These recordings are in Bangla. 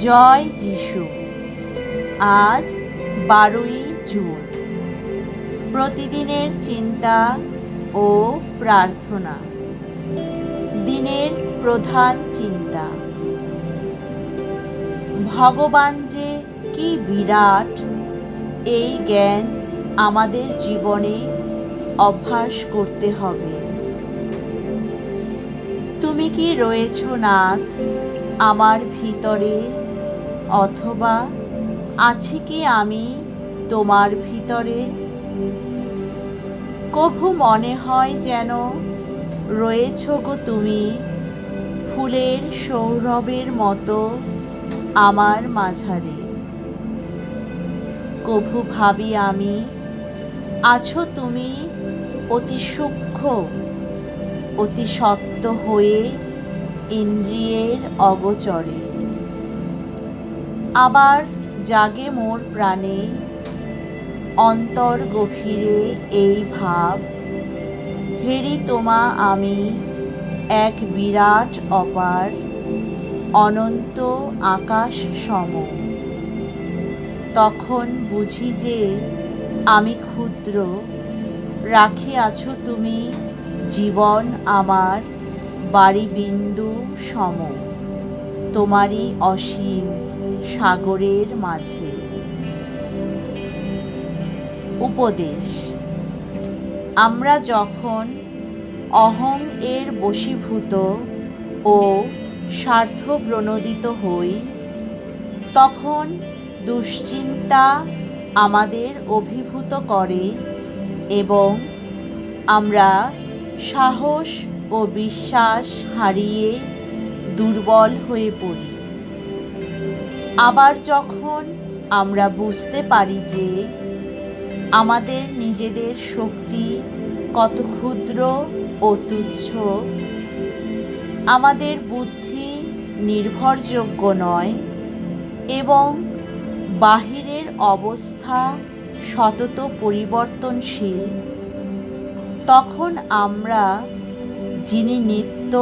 জয় যিশু। আজ বারোই জুন। প্রতিদিনের চিন্তা ও প্রার্থনা। দিনের প্রধান চিন্তা। ভগবান যে কি বিরাট, এই জ্ঞান আমাদের জীবনে অভ্যাস করতে হবে। তুমি কি রয়েছ নাথ আমার ভিতরে? অথবা আছি কি আমি তোমার ভিতরে? কভু মনে হয় যেন রয়েছ গো তুমি ফুলের সৌরভের মতো আমার মাঝারে। কভু ভাবি আমি, আছো তুমি অতি সূক্ষ্ম, অতি সত্য হয়ে ইন্দ্রিয়ের অগোচরে। আবার জাগে মোর প্রাণে। অন্তর গভীরে এই ভাব। হেরি তোমা আমি এক বিরাট অপার, অনন্ত আকাশ সম। তখন বুঝি যে আমি ক্ষুদ্র রাখি আছো তুমি জীবন আমার বাড়ি বিন্দু সম। তোমারই অসীম সাগরের মাঝে। উপদেশ, আমরা যখন অহং এর বশীভূত ও স্বার্থ প্রণোদিত হই, তখন দুশ্চিন্তা আমাদের অভিভূত করে এবং আমরা সাহস ও বিশ্বাস হারিয়ে দুর্বল হয়ে পড়ি। আবার যখন আমরা বুঝতে পারি যে আমাদের নিজেদের শক্তি কত ক্ষুদ্র ও তুচ্ছ, আমাদের বুদ্ধি নির্ভরযোগ্য নয় এবং বাহিরের অবস্থা সতত পরিবর্তনশীল, তখন আমরা যিনি নিত্য,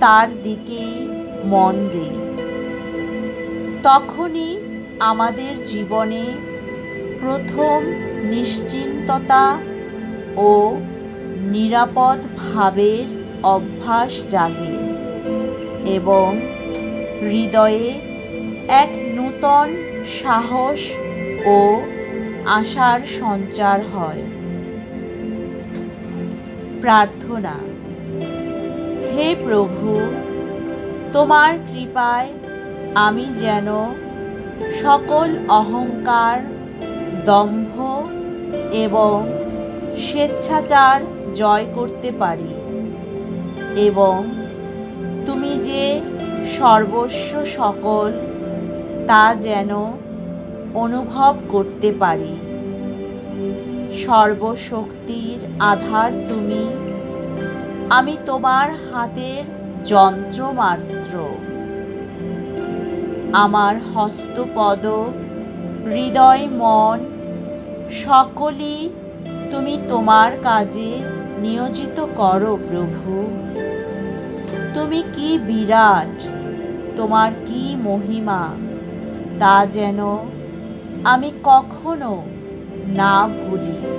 তার দিকেই মন দিই। তখনই আমাদের জীবনে প্রথম নিশ্চিন্ততা ও নিরাপদ ভাবের অভ্যাস জাগে এবং হৃদয়ে এক নূতন সাহস ও আশার সঞ্চার হয়। প্রার্থনা, হে প্রভু, তোমার কৃপায় আমি যেন সকল অহংকার, দম্ভ এবং স্বেচ্ছাচার জয় করতে পারি। এবং তুমি যে সর্বস্ব সকল, তা যেন অনুভব করতে পারি। সর্বশক্তির আধার তুমি। আমি তোমার হাতের যন্ত্র মাত্র আমার হস্তপদ, হৃদয়, মন, সকলই তুমি তোমার কাজে নিয়োজিত করো প্রভু। তুমি কি বিরাট, তোমার কি মহিমা, তা যেন আমি কখনো না ভুলি।